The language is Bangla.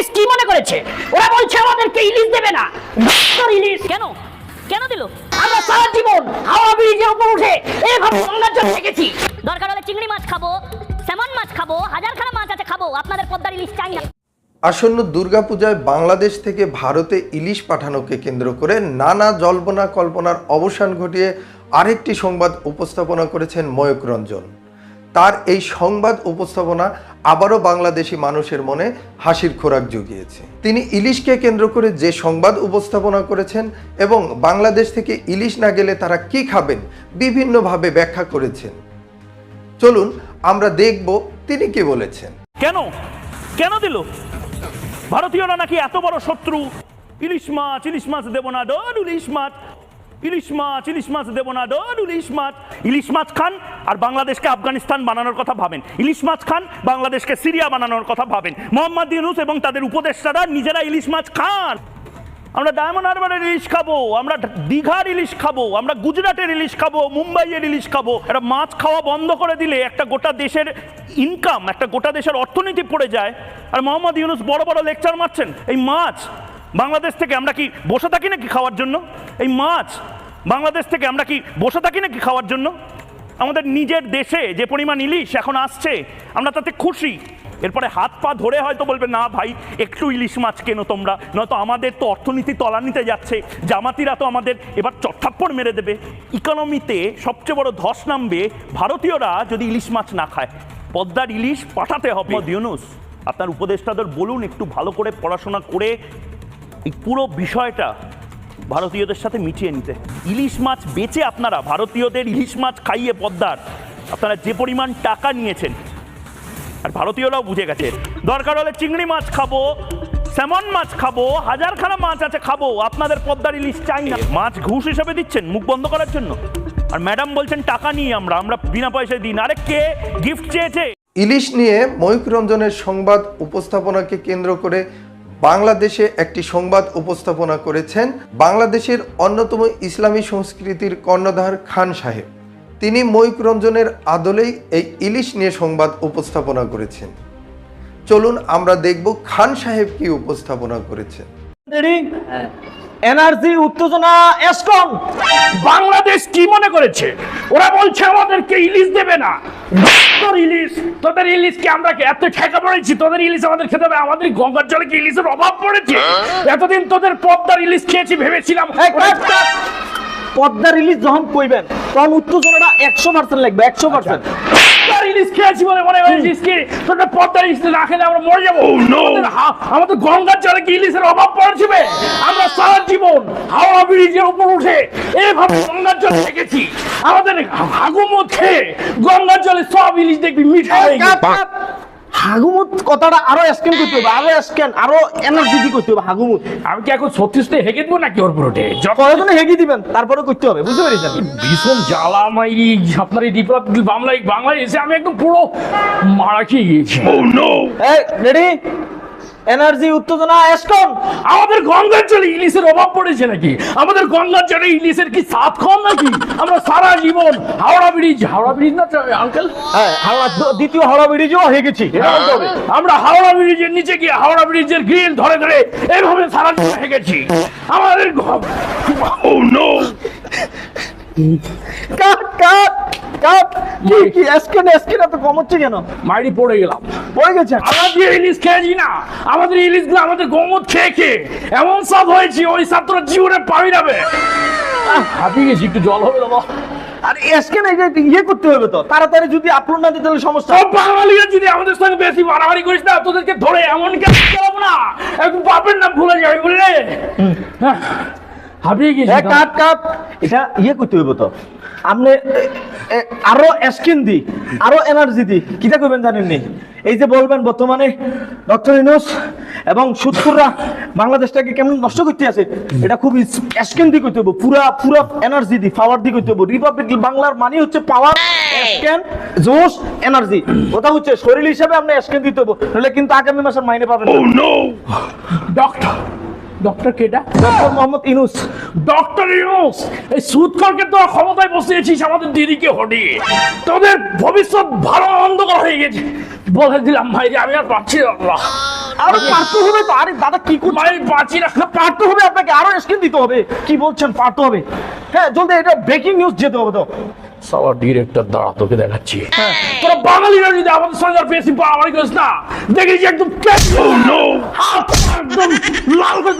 বাংলাদেশ কি মনে করেছে? ওরা বলছে আমাদেরকে ইলিশ দেবে না। ডক্টর ইলিশ। কেন? কেন দিল? আমরা সারা জীবন হাওড়া ব্রিজের উপর উঠে এভাবে গঙ্গার জল থেকেছি। দরকার হলে চিংড়ি মাছ খাব স্যামন মাছ খাব হাজারখানা মাছ আছে খাব। আপনাদের পদ্মার ইলিশ চাই না। আসন্ন দুর্গাপূজায় বাংলাদেশ থেকে ভারতে ইলিশ পাঠানোকে কেন্দ্র করে নানা জল্পনা কল্পনার অবসান ঘটিয়ে আরেকটি সংবাদ উপস্থাপনা করেছেন ময়ূক রঞ্জন। তার এই সংবাদ উপস্থাপনা আবারও বাংলাদেশি মানুষের মনে হাসির খোরাক জুগিয়েছে। তিনি ইলিশকে কেন্দ্র করে যে সংবাদ উপস্থাপনা করেছেন এবং বাংলাদেশ থেকে ইলিশ না গেলে তারা কি খাবেন বিভিন্নভাবে ব্যাখ্যা করেছেন। চলুন, আমরা দেখব তিনি কি বলেছেন। কেন? কেন দিল? ভারতীয়রা নাকি এত বড় শত্রু? ইলিশ মাছ ইলিশ মাছ দেব না ইলিশ মাছ। ইলিশ মাছ ইলিশ মাছ দেবো না ডর ইলিশ মাছ। ইলিশ মাছ খান আর বাংলাদেশকে আফগানিস্তান বানানোর কথা ভাবেন। ইলিশ মাছ খান, বাংলাদেশকে সিরিয়া বানানোর কথা ভাবেন। মোহাম্মদ ইউনুস এবং তাদের উপদেষ্টারা নিজেরা ইলিশ মাছ খান। আমরা ডায়মন্ড হারবারের ইলিশ খাব, আমরা দীঘার ইলিশ খাব, আমরা গুজরাটের ইলিশ খাব, মুম্বাইয়ের ইলিশ খাব। একটা মাছ খাওয়া বন্ধ করে দিলে একটা গোটা দেশের ইনকাম একটা গোটা দেশের অর্থনীতি পড়ে যায়। আর মোহাম্মদ ইউনুস বড় বড় লেকচার মারছেন, এই মাছ বাংলাদেশ থেকে আমরা কি বসে থাকি নাকি খাওয়ার জন্য? এই মাছ, বাংলাদেশ থেকে আমরা কি বসে থাকি নাকি খাওয়ার জন্য? আমাদের নিজের দেশে যে পরিমাণ ইলিশ এখন আসছে, আমরা তাতে খুশি। এরপরে হাত পা ধরে হয়তো বলবে, না ভাই, একটু ইলিশ মাছ কেনো তোমরা? নয়তো আমাদের তো অর্থনীতি তলানিতে যাচ্ছে, জামাতিরা তো আমাদের এবার চট্টাপ্পড় মেরে দেবে। ইকোনমিতে সবচেয়ে বড় ধস নামবে ভারতীয়রা যদি ইলিশ মাছ না খায়। পদ্মার ইলিশ পাঠাতে হবে। দিউনুস আপনার উপদেষ্টাদের বলুন, একটু ভালো করে পড়াশোনা করে এই পুরো বিষয়টা ভারতীয়দের সাথে মিটিয়ে নিতে। ইলিশ মাছ বেচে আপনারা, ভারতীয়দের ইলিশ মাছ খাইয়ে পদ্মার। আপনারা যে পরিমাণ টাকা নিয়েছেন, আর ভারতীয়রাও বুঝে গেছে। দরকার হলে চিংড়ি মাছ খাব, স্যামন মাছ খাব, হাজারখানা মাছ আছে খাব, আপনাদের পদ্মার ইলিশ চাই না। মাছ ঘুষ হিসেবে দিচ্ছেন, মুখ বন্ধ করার জন্য। আর ম্যাডাম বলছেন, টাকা নিয়ে আমরা আমরা বিনা পয়সায় দিন আরে কে গিফট চেয়েছে? ইলিশ নিয়ে ময়ূক রঞ্জনের সংবাদ উপস্থাপনাকে কেন্দ্র করে বাংলাদেশে একটি সংবাদ উপস্থাপনা করেছেন বাংলাদেশের অন্যতম ইসলামী সংস্কৃতির কর্ণধার খান সাহেব। তিনি ময়ূক রঞ্জনের আদলেই এই ইলিশ নিয়ে সংবাদ উপস্থাপনা করেছেন। চলুন আমরা দেখব খান সাহেব কি উপস্থাপনা করেছেন। এনার্জি, উত্তেজনা এসকন বাংলাদেশ কি মনে করেছে? ওরা বলছে আমাদেরকে ইলিশ দেবে না। ইলিশ তোদের ইলিশকে আমরা কি এত ঠেকা পড়েছি তোদের ইলিশ আমাদের খেতে হবে। আমাদের গঙ্গার জলে কি ইলিশের অভাব পড়েছে? এতদিন তোদের পদ্মার ইলিশ খেয়েছি ভেবেছিলাম। পদ্মার রিলিজ যখন কইবেন তখন উত্তেজনাটা একশো পার্সেন্ট লাগবে একশো পার্সেন্ট ইলিশ খেয়েছি বলে মনে হয়েছিস কি তোদের পদ্মার ইলিশ না খেলে আমরা মরে যাব। আমাদের গঙ্গার জলে কি ইলিশের অভাব পড়েছে আমরা সারা জীবন হাওড়া ব্রিজের উপর উঠে এইভাবে গঙ্গার জল থেকেছি। আমাদের হাগুমত খেয়ে গঙ্গার জলে সব ইলিশ দেখবি মিঠা হয়ে গেছে। হাগুমুত কথাটা আরও স্ক্যান করতে হবে আরও স্ক্যান আরও এনার্জি করতে হবে হাগুমুত। আমি কি এখন সত্যি হেগে দিব নাকি ওর পুরোটে কয়জনে হেগে দিবেন তারপরে করতে হবে বুঝতে পেরেছেন? ভীষণ জ্বালা মাইরি আপনার এই ডিপ্লব বাংলায় বাংলায় এসে আমি একদম পুরো মারা খেয়ে গিয়েছি। এই রেডি এনার্জি উত্তেজনা এসকন। আমাদের গঙ্গার জলে ইলিশের অভাব পড়েছে নাকি? আমাদের গঙ্গার জলে ইলিশের কি সাত কম নাকি? আমরা সারা জীবন হাওড়া ব্রিজ হাওড়া ব্রিজ না আঙ্কেল? হ্যাঁ হাওড়া দ্বিতীয় হাওড়া ব্রিজও হয়ে গেছি। আমরা হাওড়া ব্রিজের নিচে গিয়ে হাওড়া ব্রিজের গ্রিল ধরে ধরে এইভাবে সারা জীবন হেগেছি আমাদের ও নো। কাট কাট কাট কি কি এসকেন এসকেন এত কম হচ্ছে কেন? মাইরি পড়ে গেলাম। পড়ে গেছে? আমরা ইলিশ খেয়েছি না। আমাদের ইলিশ আমাদের গোমত খেয়ে খেয়ে এমন সব হয়েছে ওই ছাত্র জীবনে পাবি যাবে হাঁপিয়ে গেছি একটু জল হবে বাবা আর এসকেন ইয়ে করতে হবে তো তাড়াতাড়ি যদি আপলোড না দিতে হলে সমস্যা সব বাঙালিরা যদি আমাদের সঙ্গে বেশি মারামারি করিস না তোদেরকে ধরে এমন কেন না? একদম বাপের নাম ভুলে যাবে বুঝলে? হাঁপিয়ে গেছি কাট কাট এটা ইয়ে করতে হইব তো আপনি আরও স্কিন দি আরও এনার্জি দি। কিটা করবেন জানেন নি? এই যে বলবেন বর্তমানে ডক্টর ইনোস এবং সুৎকুররা বাংলাদেশটাকে কেমন নষ্ট করতে আছে এটা খুব স্কিন দি করতে হইব পুরা পুরা এনার্জি দি পাওয়ার দি করতে হইব রিপাবলিক বাংলার মানে হচ্ছে পাওয়ার স্ক্যান জোশ এনার্জি কথা হচ্ছে শরীর হিসাবে আপনি স্ক্যান দিতে হইব নাহলে কিন্তু আগামী মাসের মাইনে পাবেন ডক্টর ডক্টর কেডা ডক্টর মোহাম্মদ ইনুস ডক্টর ইউনুস এই সুদকরকে তো ক্ষমতায় বসিয়েছিস আমাদের দিদিকে হটিয়ে। তোদের ভবিষ্যৎ ভালো অন্ধকার হয়ে গেছে। বলে দিলাম ভাই যে আমি আর পাচ্ছি না। আরও পারতে হবে তো। আরে দাদা কি করছেন? বাঁচি রাখা পারতে হবে আপনাকে আরও স্ক্রিন দিতে হবে। কি বলছেন পারতে হবে। হ্যাঁ জলদি এটা ব্রেকিং নিউজ যেতে হবে তো। সাওয়ার ডিরেক্টর দাঁড়া তোকে দেখাচ্ছি। তোরা বাঙালিরা যদি আমাদের সঙ্গে পেয়েছি করিস না দেখিস একদম একদম লাল করে